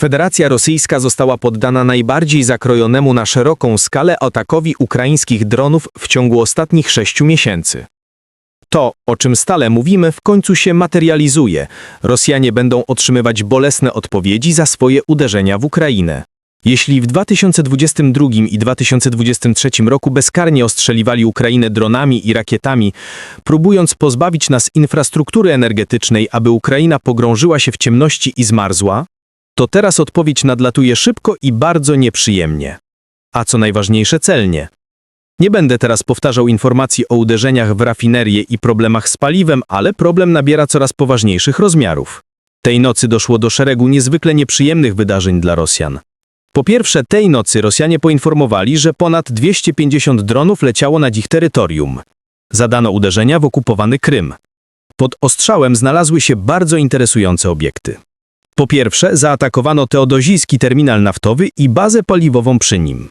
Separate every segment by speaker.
Speaker 1: Federacja Rosyjska została poddana najbardziej zakrojonemu na szeroką skalę atakowi ukraińskich dronów w ciągu ostatnich sześciu miesięcy. To, o czym stale mówimy, w końcu się materializuje. Rosjanie będą otrzymywać bolesne odpowiedzi za swoje uderzenia w Ukrainę. Jeśli w 2022 i 2023 roku bezkarnie ostrzeliwali Ukrainę dronami i rakietami, próbując pozbawić nas infrastruktury energetycznej, aby Ukraina pogrążyła się w ciemności i zmarzła, to teraz odpowiedź nadlatuje szybko i bardzo nieprzyjemnie. A co najważniejsze celnie. Nie będę teraz powtarzał informacji o uderzeniach w rafinerię i problemach z paliwem, ale problem nabiera coraz poważniejszych rozmiarów. Tej nocy doszło do szeregu niezwykle nieprzyjemnych wydarzeń dla Rosjan. Po pierwsze, tej nocy Rosjanie poinformowali, że ponad 250 dronów leciało nad ich terytorium. Zadano uderzenia w okupowany Krym. Pod ostrzałem znalazły się bardzo interesujące obiekty. Po pierwsze, zaatakowano teodozijski terminal naftowy i bazę paliwową przy nim.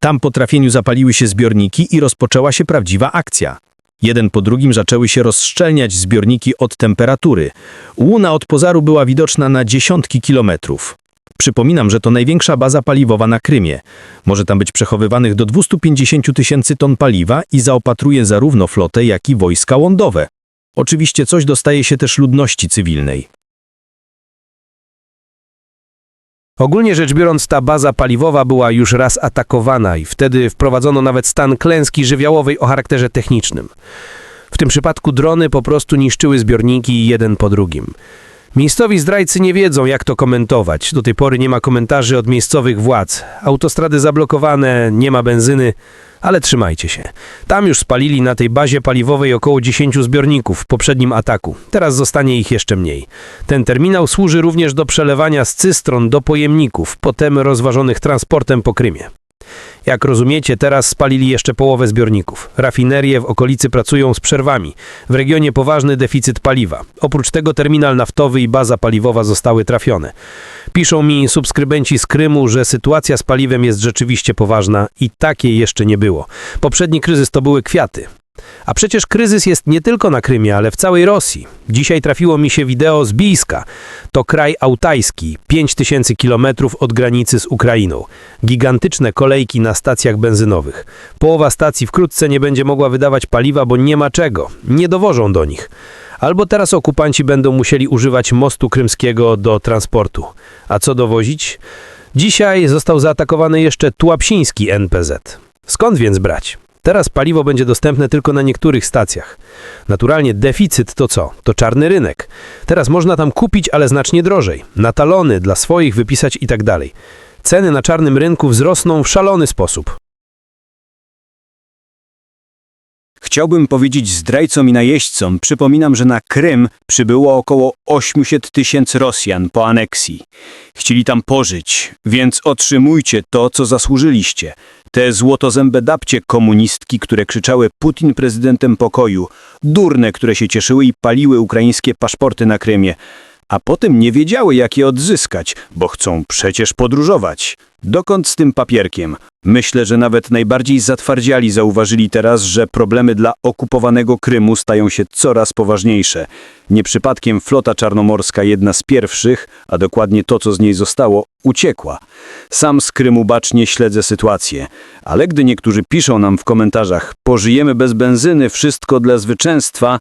Speaker 1: Tam po trafieniu zapaliły się zbiorniki i rozpoczęła się prawdziwa akcja. Jeden po drugim zaczęły się rozszczelniać zbiorniki od temperatury. Łuna od pozaru była widoczna na dziesiątki kilometrów. Przypominam, że to największa baza paliwowa na Krymie. Może tam być przechowywanych do 250 tysięcy ton paliwa i zaopatruje zarówno flotę, jak i wojska lądowe. Oczywiście coś dostaje się też ludności cywilnej.
Speaker 2: Ogólnie rzecz biorąc, ta baza paliwowa była już raz atakowana i wtedy wprowadzono nawet stan klęski żywiołowej o charakterze technicznym. W tym przypadku drony po prostu niszczyły zbiorniki jeden po drugim. Miejscowi zdrajcy nie wiedzą, jak to komentować. Do tej pory nie ma komentarzy od miejscowych władz. Autostrady zablokowane, nie ma benzyny, ale trzymajcie się. Tam już spalili na tej bazie paliwowej około 10 zbiorników w poprzednim ataku. Teraz zostanie ich jeszcze mniej. Ten terminał służy również do przelewania z cystron do pojemników, potem rozważonych transportem po Krymie. Jak rozumiecie, teraz spalili jeszcze połowę zbiorników. Rafinerie w okolicy pracują z przerwami. W regionie poważny deficyt paliwa. Oprócz tego terminal naftowy i baza paliwowa zostały trafione. Piszą mi subskrybenci z Krymu, że sytuacja z paliwem jest rzeczywiście poważna i takiej jeszcze nie było. Poprzedni kryzys to były kwiaty. A przecież kryzys jest nie tylko na Krymie, ale w całej Rosji. Dzisiaj trafiło mi się wideo z Bijska. To kraj autajski, 5000 kilometrów od granicy z Ukrainą. Gigantyczne kolejki na stacjach benzynowych. Połowa stacji wkrótce nie będzie mogła wydawać paliwa, bo nie ma czego. Nie dowożą do nich. Albo teraz okupanci będą musieli używać mostu krymskiego do transportu. A co dowozić? Dzisiaj został zaatakowany jeszcze Tułapsiński NPZ. Skąd więc brać? Teraz paliwo będzie dostępne tylko na niektórych stacjach. Naturalnie deficyt to co? To czarny rynek. Teraz można tam kupić, ale znacznie drożej. Na talony dla swoich wypisać i tak dalej. Ceny na czarnym rynku wzrosną w szalony sposób.
Speaker 3: Chciałbym powiedzieć zdrajcom i najeźdźcom, przypominam, że na Krym przybyło około 800 tysięcy Rosjan po aneksji. Chcieli tam pożyć, więc otrzymujcie to, co zasłużyliście. Te złotozębe dapcie komunistki, które krzyczały Putin prezydentem pokoju, durne, które się cieszyły i paliły ukraińskie paszporty na Krymie, a potem nie wiedziały, jak je odzyskać, bo chcą przecież podróżować. Dokąd z tym papierkiem? Myślę, że nawet najbardziej zatwardziali zauważyli teraz, że problemy dla okupowanego Krymu stają się coraz poważniejsze. Nie przypadkiem flota czarnomorska, jedna z pierwszych, a dokładnie to, co z niej zostało, uciekła. Sam z Krymu bacznie śledzę sytuację, ale gdy niektórzy piszą nam w komentarzach pożyjemy bez benzyny, wszystko dla zwycięstwa,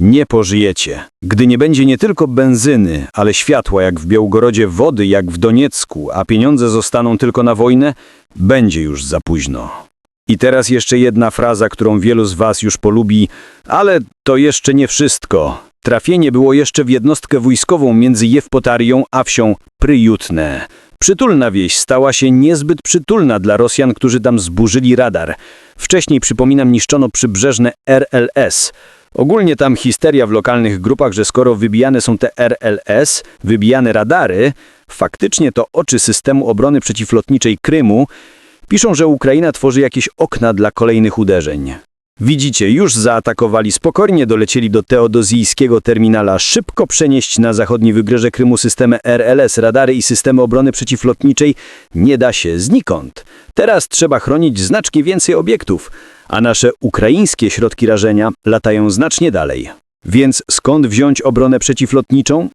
Speaker 3: nie pożyjecie. Gdy nie będzie nie tylko benzyny, ale światła jak w Białgorodzie, wody jak w Doniecku, a pieniądze zostaną tylko na wojnę, będzie już za późno. I teraz jeszcze jedna fraza, którą wielu z was już polubi, ale to jeszcze nie wszystko. Trafienie było jeszcze w jednostkę wojskową między Jewpotarią a wsią Pryjutne. Przytulna wieś stała się niezbyt przytulna dla Rosjan, którzy tam zburzyli radar. Wcześniej, przypominam, niszczono przybrzeżne RLS. Ogólnie tam histeria w lokalnych grupach, że skoro wybijane są te RLS, wybijane radary, faktycznie to oczy systemu obrony przeciwlotniczej Krymu, piszą, że Ukraina tworzy jakieś okna dla kolejnych uderzeń. Widzicie, już zaatakowali, spokojnie dolecieli do teodozijskiego terminala, szybko przenieść na zachodni wybrzeże Krymu systemy RLS, radary i systemy obrony przeciwlotniczej nie da się znikąd. Teraz trzeba chronić znacznie więcej obiektów, a nasze ukraińskie środki rażenia latają znacznie dalej. Więc skąd wziąć obronę przeciwlotniczą?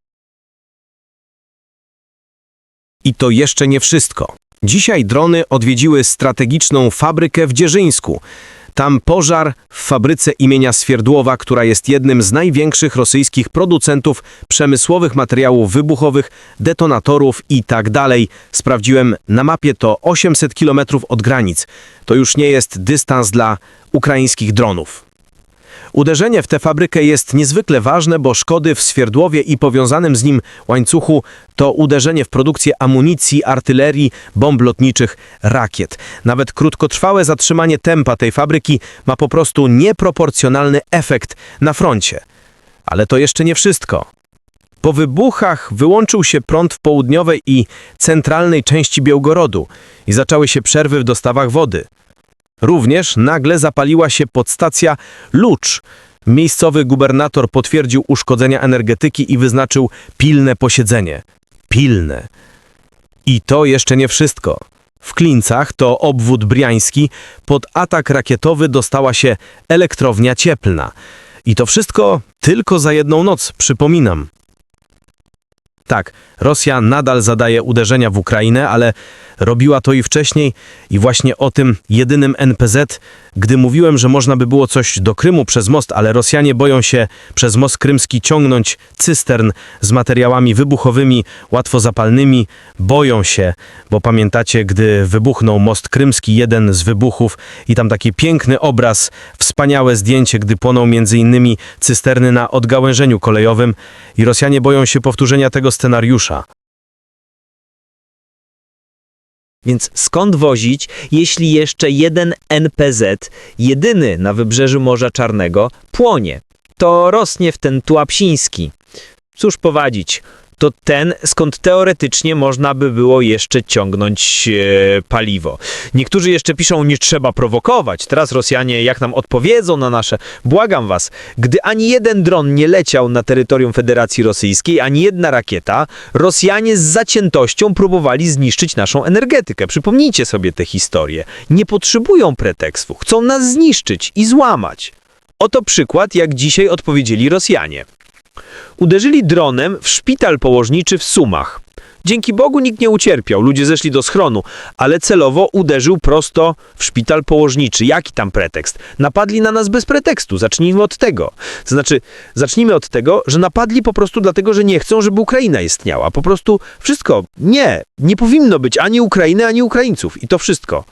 Speaker 1: I to jeszcze nie wszystko. Dzisiaj drony odwiedziły strategiczną fabrykę w Dzierżyńsku. Tam pożar w fabryce imienia Swierdłowa, która jest jednym z największych rosyjskich producentów przemysłowych materiałów wybuchowych, detonatorów i tak dalej. Sprawdziłem na mapie to 800 km od granic. To już nie jest dystans dla ukraińskich dronów. Uderzenie w tę fabrykę jest niezwykle ważne, bo szkody w Swierdłowie i powiązanym z nim łańcuchu to uderzenie w produkcję amunicji, artylerii, bomb lotniczych, rakiet. Nawet krótkotrwałe zatrzymanie tempa tej fabryki ma po prostu nieproporcjonalny efekt na froncie. Ale to jeszcze nie wszystko. Po wybuchach wyłączył się prąd w południowej i centralnej części Białgorodu i zaczęły się przerwy w dostawach wody. Również nagle zapaliła się podstacja Lucz. Miejscowy gubernator potwierdził uszkodzenia energetyki i wyznaczył pilne posiedzenie. Pilne. I to jeszcze nie wszystko. W Klincach, to obwód briański, pod atak rakietowy dostała się elektrownia cieplna. I to wszystko tylko za jedną noc, przypominam. Tak, Rosja nadal zadaje uderzenia w Ukrainę, ale robiła to i wcześniej i właśnie o tym jedynym NPZ, gdy mówiłem, że można by było coś do Krymu przez most, ale Rosjanie boją się przez most krymski ciągnąć cystern z materiałami wybuchowymi, łatwo zapalnymi, boją się, bo pamiętacie, gdy wybuchnął most krymski, jeden z wybuchów i tam taki piękny obraz, wspaniałe zdjęcie, gdy płoną między innymi cysterny na odgałężeniu kolejowym. I Rosjanie boją się powtórzenia tego scenariusza.
Speaker 4: Więc skąd wozić, jeśli jeszcze jeden NPZ, jedyny na wybrzeżu Morza Czarnego, płonie? To rosnie w ten Tułapsiński. Cóż powadzić, to ten, skąd teoretycznie można by było jeszcze ciągnąć e, paliwo. Niektórzy jeszcze piszą, nie trzeba prowokować. Teraz Rosjanie jak nam odpowiedzą na nasze... Błagam was, gdy ani jeden dron nie leciał na terytorium Federacji Rosyjskiej, ani jedna rakieta, Rosjanie z zaciętością próbowali zniszczyć naszą energetykę. Przypomnijcie sobie tę historię. Nie potrzebują pretekstu, chcą nas zniszczyć i złamać. Oto przykład, jak dzisiaj odpowiedzieli Rosjanie uderzyli dronem w szpital położniczy w Sumach. Dzięki Bogu nikt nie ucierpiał, ludzie zeszli do schronu, ale celowo uderzył prosto w szpital położniczy. Jaki tam pretekst? Napadli na nas bez pretekstu, zacznijmy od tego. Znaczy, zacznijmy od tego, że napadli po prostu dlatego, że nie chcą, żeby Ukraina istniała. Po prostu wszystko. Nie, nie powinno być ani Ukrainy, ani Ukraińców. I to wszystko.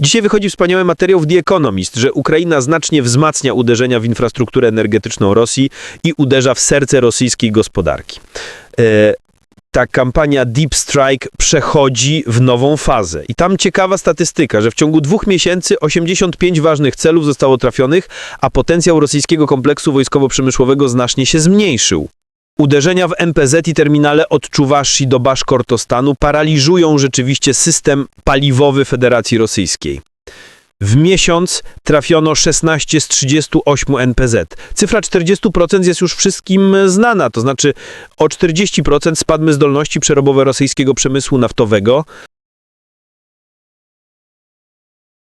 Speaker 4: Dzisiaj wychodzi wspaniały materiał w The Economist, że Ukraina znacznie wzmacnia uderzenia w infrastrukturę energetyczną Rosji i uderza w serce rosyjskiej gospodarki. E, ta kampania Deep Strike przechodzi w nową fazę. I tam ciekawa statystyka, że w ciągu dwóch miesięcy 85 ważnych celów zostało trafionych, a potencjał rosyjskiego kompleksu wojskowo-przemysłowego znacznie się zmniejszył. Uderzenia w MPZ i terminale od Czuwaszy do Baszkortostanu paraliżują rzeczywiście system paliwowy Federacji Rosyjskiej. W miesiąc trafiono 16 z 38 NPZ. Cyfra 40% jest już wszystkim znana, to znaczy o 40% spadły zdolności przerobowe rosyjskiego przemysłu naftowego.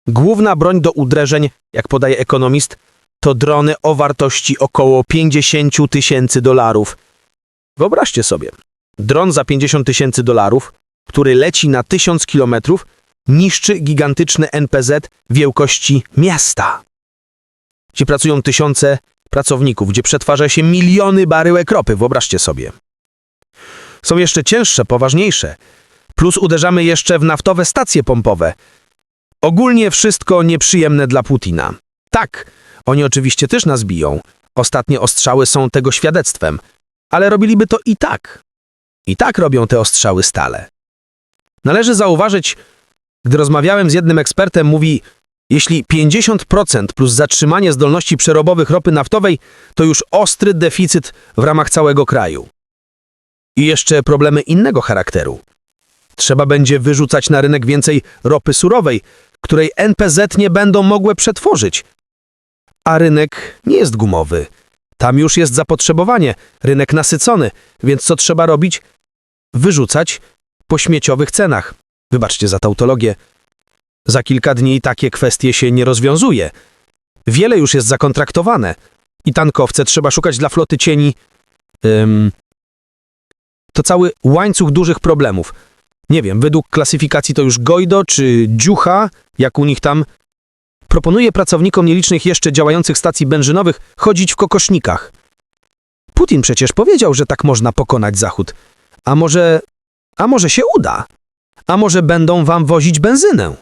Speaker 2: Główna broń do uderzeń, jak podaje ekonomist, to drony o wartości około 50 tysięcy dolarów. Wyobraźcie sobie, dron za 50 tysięcy dolarów, który leci na 1000 kilometrów, niszczy gigantyczny NPZ wielkości miasta, gdzie pracują tysiące pracowników, gdzie przetwarza się miliony baryłek ropy, wyobraźcie sobie. Są jeszcze cięższe, poważniejsze, plus uderzamy jeszcze w naftowe stacje pompowe. Ogólnie wszystko nieprzyjemne dla Putina. Tak, oni oczywiście też nas biją. Ostatnie ostrzały są tego świadectwem. Ale robiliby to i tak. I tak robią te ostrzały stale. Należy zauważyć, gdy rozmawiałem z jednym ekspertem, mówi, jeśli 50% plus zatrzymanie zdolności przerobowych ropy naftowej, to już ostry deficyt w ramach całego kraju. I jeszcze problemy innego charakteru. Trzeba będzie wyrzucać na rynek więcej ropy surowej, której NPZ nie będą mogły przetworzyć. A rynek nie jest gumowy. Tam już jest zapotrzebowanie, rynek nasycony, więc co trzeba robić? Wyrzucać po śmieciowych cenach. Wybaczcie za tautologię. Za kilka dni takie kwestie się nie rozwiązuje. Wiele już jest zakontraktowane i tankowce trzeba szukać dla floty cieni. Ym, to cały łańcuch dużych problemów. nie wiem, według klasyfikacji to już Gojdo czy Dziucha, jak u nich tam, proponuje pracownikom nielicznych jeszcze działających stacji benzynowych chodzić w kokosznikach. Putin przecież powiedział, że tak można pokonać Zachód. A może... a może się uda? A może będą wam wozić benzynę?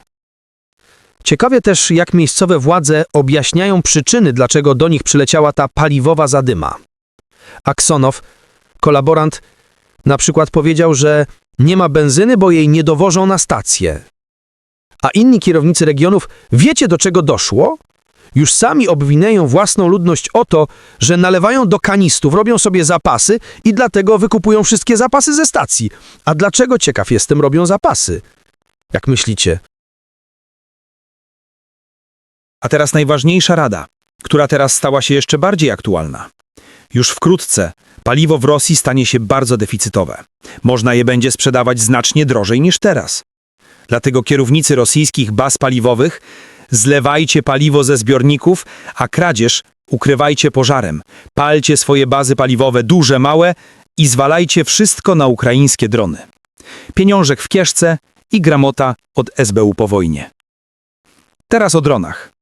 Speaker 2: Ciekawie też, jak miejscowe władze objaśniają przyczyny, dlaczego do nich przyleciała ta paliwowa zadyma. Aksonow, kolaborant, na przykład powiedział, że nie ma benzyny, bo jej nie dowożą na stację. A inni kierownicy regionów, wiecie do czego doszło? Już sami obwineją własną ludność o to, że nalewają do kanistów, robią sobie zapasy i dlatego wykupują wszystkie zapasy ze stacji. A dlaczego, ciekaw jestem, robią zapasy? Jak myślicie?
Speaker 5: A teraz najważniejsza rada, która teraz stała się jeszcze bardziej aktualna. Już wkrótce paliwo w Rosji stanie się bardzo deficytowe. Można je będzie sprzedawać znacznie drożej niż teraz. Dlatego kierownicy rosyjskich baz paliwowych zlewajcie paliwo ze zbiorników, a kradzież ukrywajcie pożarem. Palcie swoje bazy paliwowe, duże, małe i zwalajcie wszystko na ukraińskie drony. Pieniążek w kieszce i gramota od SBU po wojnie. Teraz o dronach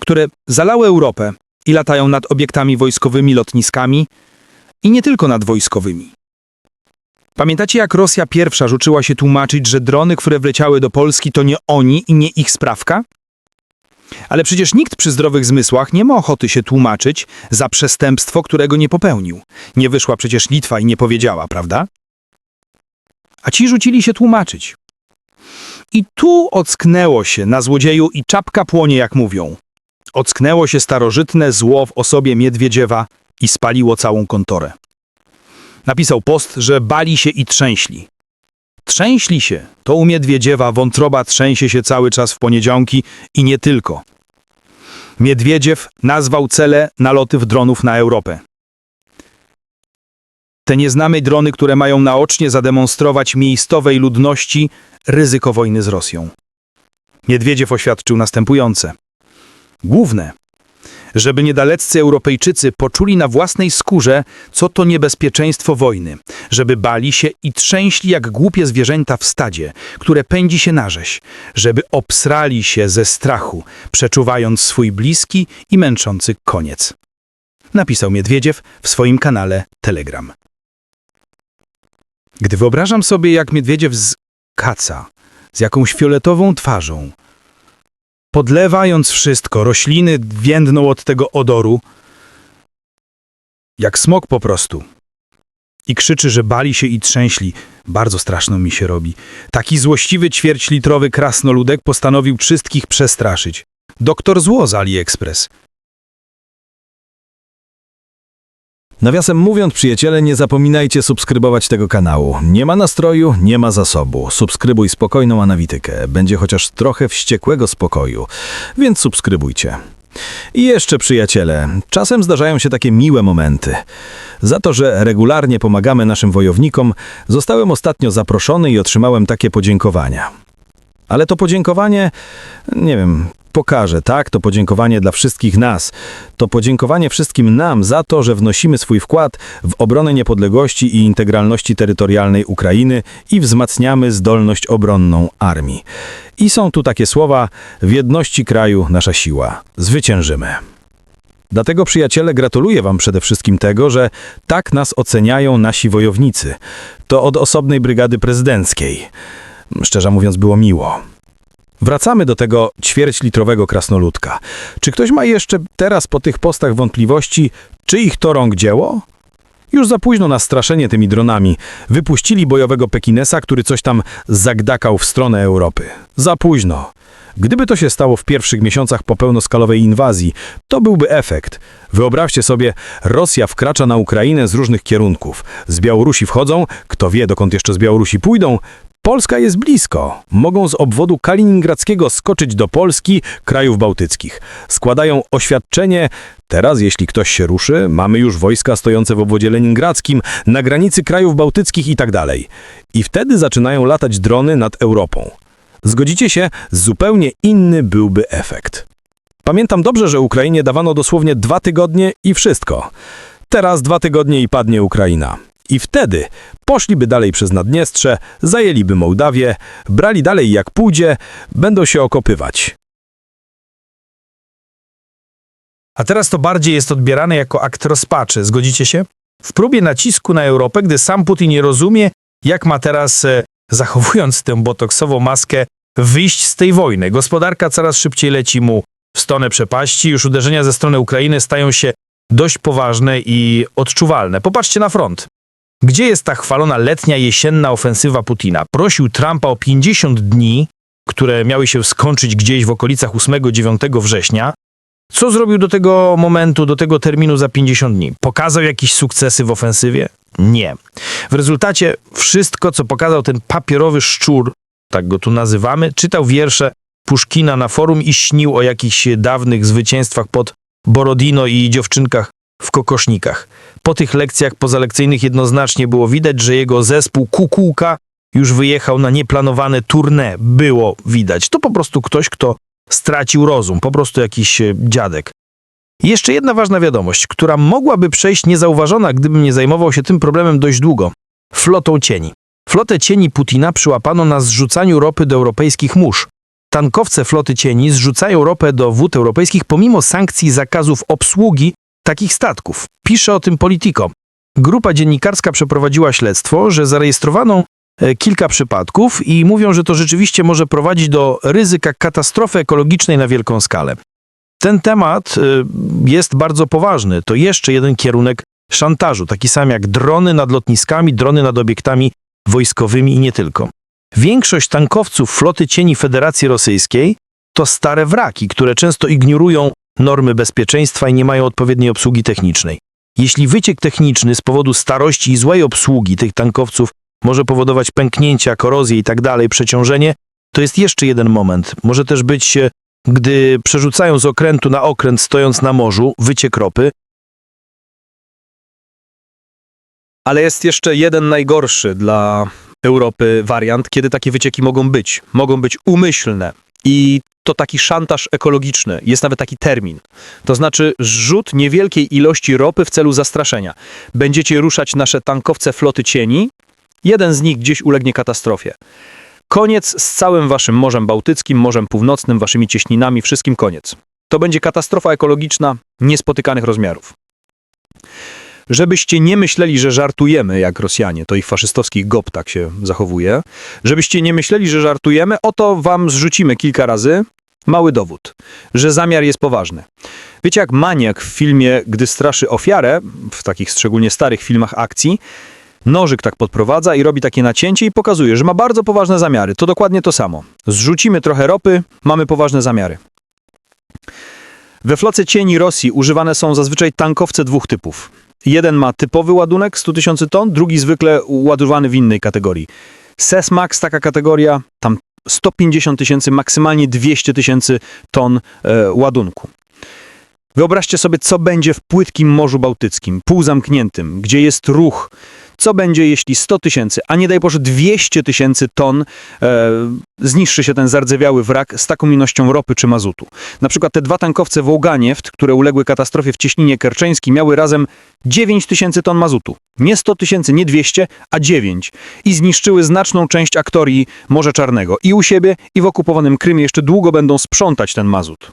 Speaker 5: które zalały Europę i latają nad obiektami wojskowymi, lotniskami i nie tylko nad wojskowymi. Pamiętacie, jak Rosja pierwsza rzuciła się tłumaczyć, że drony, które wleciały do Polski, to nie oni i nie ich sprawka? Ale przecież nikt przy zdrowych zmysłach nie ma ochoty się tłumaczyć za przestępstwo, którego nie popełnił. Nie wyszła przecież Litwa i nie powiedziała, prawda? A ci rzucili się tłumaczyć. I tu ocknęło się na złodzieju i czapka płonie, jak mówią. Ocknęło się starożytne zło w osobie Miedwiedziewa i spaliło całą kontorę. Napisał post, że bali się i trzęśli. Trzęśli się. To u Miedwiedziewa wątroba trzęsie się cały czas w poniedziałki i nie tylko. Miedwiedziew nazwał cele nalotów dronów na Europę. Te nieznane drony, które mają naocznie zademonstrować miejscowej ludności ryzyko wojny z Rosją. Miedwiedziew oświadczył następujące. Główne, żeby niedaleccy Europejczycy poczuli na własnej skórze, co to niebezpieczeństwo wojny, żeby bali się i trzęśli jak głupie zwierzęta w stadzie, które pędzi się na rzeź, żeby obsrali się ze strachu, przeczuwając swój bliski i męczący koniec. Napisał Miedwiedziew w swoim kanale Telegram. Gdy wyobrażam sobie, jak Miedwiedziew z kaca, z jakąś fioletową twarzą, podlewając wszystko, rośliny więdną od tego odoru, jak smok po prostu. I krzyczy, że bali się i trzęśli. Bardzo straszno mi się robi. Taki złościwy ćwierćlitrowy krasnoludek postanowił wszystkich przestraszyć. Doktor Zło z AliExpress.
Speaker 6: Nawiasem mówiąc, przyjaciele, nie zapominajcie subskrybować tego kanału. Nie ma nastroju, nie ma zasobu. Subskrybuj spokojną analitykę. Będzie chociaż trochę wściekłego spokoju, więc subskrybujcie. I jeszcze, przyjaciele, czasem zdarzają się takie miłe momenty. Za to, że regularnie pomagamy naszym wojownikom, zostałem ostatnio zaproszony i otrzymałem takie podziękowania. Ale to podziękowanie, nie wiem, pokażę, tak? To podziękowanie dla wszystkich nas. To podziękowanie wszystkim nam za to, że wnosimy swój wkład w obronę niepodległości i integralności terytorialnej Ukrainy i wzmacniamy zdolność obronną armii. I są tu takie słowa: w jedności kraju nasza siła. Zwyciężymy. Dlatego, przyjaciele, gratuluję Wam przede wszystkim tego, że tak nas oceniają nasi wojownicy. To od osobnej brygady prezydenckiej. Szczerze mówiąc, było miło. Wracamy do tego ćwierćlitrowego krasnoludka. Czy ktoś ma jeszcze teraz po tych postach wątpliwości, czy ich to rąk dzieło? Już za późno na straszenie tymi dronami. Wypuścili bojowego Pekinesa, który coś tam zagdakał w stronę Europy. Za późno. Gdyby to się stało w pierwszych miesiącach po pełnoskalowej inwazji, to byłby efekt. Wyobraźcie sobie, Rosja wkracza na Ukrainę z różnych kierunków. Z Białorusi wchodzą, kto wie dokąd jeszcze z Białorusi pójdą. Polska jest blisko. Mogą z obwodu kaliningradzkiego skoczyć do Polski, krajów bałtyckich. Składają oświadczenie. Teraz, jeśli ktoś się ruszy, mamy już wojska stojące w obwodzie leningradzkim, na granicy krajów bałtyckich i tak. I wtedy zaczynają latać drony nad Europą. Zgodzicie się, zupełnie inny byłby efekt. Pamiętam dobrze, że Ukrainie dawano dosłownie dwa tygodnie i wszystko. Teraz dwa tygodnie i padnie Ukraina.
Speaker 7: I wtedy poszliby dalej przez Naddniestrze, zajęliby Mołdawię, brali dalej jak pójdzie, będą się okopywać.
Speaker 6: A teraz to bardziej jest odbierane jako akt rozpaczy, zgodzicie się? W próbie nacisku na Europę, gdy sam Putin nie rozumie, jak ma teraz, e, zachowując tę botoksową maskę, wyjść z tej wojny. Gospodarka coraz szybciej leci mu w stronę przepaści, już uderzenia ze strony Ukrainy stają się dość poważne i odczuwalne. Popatrzcie na front. Gdzie jest ta chwalona letnia, jesienna ofensywa Putina? Prosił Trumpa o 50 dni, które miały się skończyć gdzieś w okolicach 8-9 września. Co zrobił do tego momentu, do tego terminu za 50 dni? Pokazał jakieś sukcesy w ofensywie? Nie. W rezultacie wszystko, co pokazał ten papierowy szczur, tak go tu nazywamy, czytał wiersze Puszkina na forum i śnił o jakichś dawnych zwycięstwach pod Borodino i dziewczynkach w kokosznikach. Po tych lekcjach pozalekcyjnych jednoznacznie było widać, że jego zespół Kukułka już wyjechał na nieplanowane tournée. Było widać. To po prostu ktoś, kto stracił rozum, po prostu jakiś e, dziadek. Jeszcze jedna ważna wiadomość, która mogłaby przejść niezauważona, gdybym nie zajmował się tym problemem dość długo. Flotą cieni. Flotę cieni Putina przyłapano na zrzucaniu ropy do europejskich mórz. Tankowce floty cieni zrzucają ropę do wód europejskich pomimo sankcji zakazów obsługi takich statków. Pisze o tym Politico. Grupa dziennikarska przeprowadziła śledztwo, że zarejestrowano e, kilka przypadków i mówią, że to rzeczywiście może prowadzić do ryzyka katastrofy ekologicznej na wielką skalę. Ten temat y, jest bardzo poważny. To jeszcze jeden kierunek szantażu, taki sam jak drony nad lotniskami, drony nad obiektami wojskowymi i nie tylko. Większość tankowców floty cieni Federacji Rosyjskiej to stare wraki, które często ignorują normy bezpieczeństwa i nie mają odpowiedniej obsługi technicznej. Jeśli wyciek techniczny z powodu starości i złej obsługi tych tankowców może powodować pęknięcia, korozję i tak przeciążenie, to jest jeszcze jeden moment. Może też być, e, gdy przerzucają z okrętu na okręt stojąc na morzu, wyciek ropy,
Speaker 5: Ale jest jeszcze jeden najgorszy dla Europy wariant, kiedy takie wycieki mogą być. Mogą być umyślne. I to taki szantaż ekologiczny. Jest nawet taki termin. To znaczy zrzut niewielkiej ilości ropy w celu zastraszenia. Będziecie ruszać nasze tankowce floty cieni, jeden z nich gdzieś ulegnie katastrofie. Koniec z całym waszym Morzem Bałtyckim, Morzem Północnym, waszymi cieśninami, wszystkim koniec. To będzie katastrofa ekologiczna niespotykanych rozmiarów. Żebyście nie myśleli, że żartujemy, jak Rosjanie, to ich faszystowski GOP tak się zachowuje, żebyście nie myśleli, że żartujemy, oto wam zrzucimy kilka razy mały dowód, że zamiar jest poważny. Wiecie, jak maniak w filmie, gdy straszy ofiarę, w takich szczególnie starych filmach akcji, nożyk tak podprowadza i robi takie nacięcie i pokazuje, że ma bardzo poważne zamiary. To dokładnie to samo. Zrzucimy trochę ropy, mamy poważne zamiary. We flocie cieni Rosji używane są zazwyczaj tankowce dwóch typów. Jeden ma typowy ładunek 100 tysięcy ton, drugi zwykle ładowany w innej kategorii. Sesmax, taka kategoria, tam 150 tysięcy, maksymalnie 200 tysięcy ton e, ładunku. Wyobraźcie sobie, co będzie w płytkim Morzu Bałtyckim, półzamkniętym, gdzie jest ruch. Co będzie, jeśli 100 tysięcy, a nie daj Boże 200 tysięcy ton e, zniszczy się ten zardzewiały wrak z taką ilością ropy czy mazutu. Na przykład te dwa tankowce Wołganieft, które uległy katastrofie w Cieśninie Kerczeńskiej, miały razem 9 tysięcy ton mazutu. Nie 100 tysięcy, nie 200, a 9. I zniszczyły znaczną część aktorii Morza Czarnego. I u siebie, i w okupowanym Krymie jeszcze długo będą sprzątać ten mazut.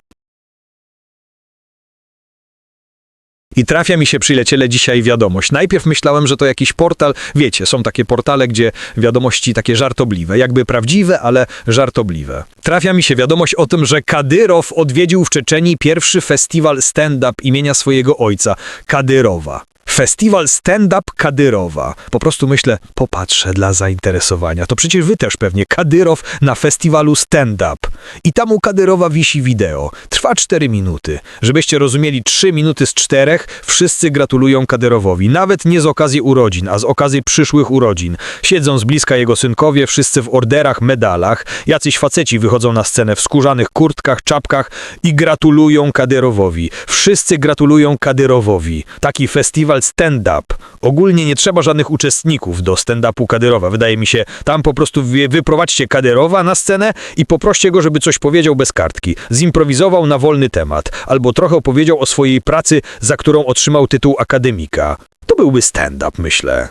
Speaker 7: I trafia mi się przyleciele dzisiaj wiadomość. Najpierw myślałem, że to jakiś portal, wiecie, są takie portale, gdzie wiadomości takie żartobliwe, jakby prawdziwe, ale żartobliwe. Trafia mi się wiadomość o tym, że Kadyrow odwiedził w Czeczenii pierwszy festiwal stand-up imienia swojego ojca, Kadyrowa. Festiwal stand-up Kadyrowa. Po prostu myślę, popatrzę dla zainteresowania. To przecież wy też pewnie. Kadyrow na festiwalu stand-up. I tam u Kadyrowa wisi wideo. Trwa 4 minuty. Żebyście rozumieli, 3 minuty z czterech wszyscy gratulują Kadyrowowi. Nawet nie z okazji urodzin, a z okazji przyszłych urodzin. Siedzą z bliska jego synkowie, wszyscy w orderach, medalach. Jacyś faceci wychodzą na scenę w skórzanych kurtkach, czapkach i gratulują Kadyrowowi. Wszyscy gratulują Kadyrowowi. Taki festiwal stand-up. Ogólnie nie trzeba żadnych uczestników do stand-upu Kadyrowa. Wydaje mi się, tam po prostu wy- wyprowadźcie Kadyrowa na scenę i poproście go, żeby coś powiedział bez kartki. Zimprowizował na wolny temat. Albo trochę opowiedział o swojej pracy, za którą otrzymał tytuł akademika. To byłby stand-up, myślę.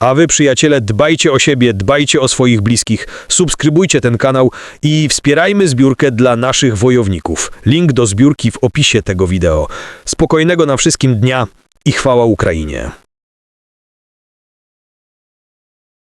Speaker 5: A wy, przyjaciele, dbajcie o siebie, dbajcie o swoich bliskich, subskrybujcie ten kanał i wspierajmy zbiórkę dla naszych wojowników. Link do zbiórki w opisie tego wideo. Spokojnego na wszystkim dnia i chwała Ukrainie.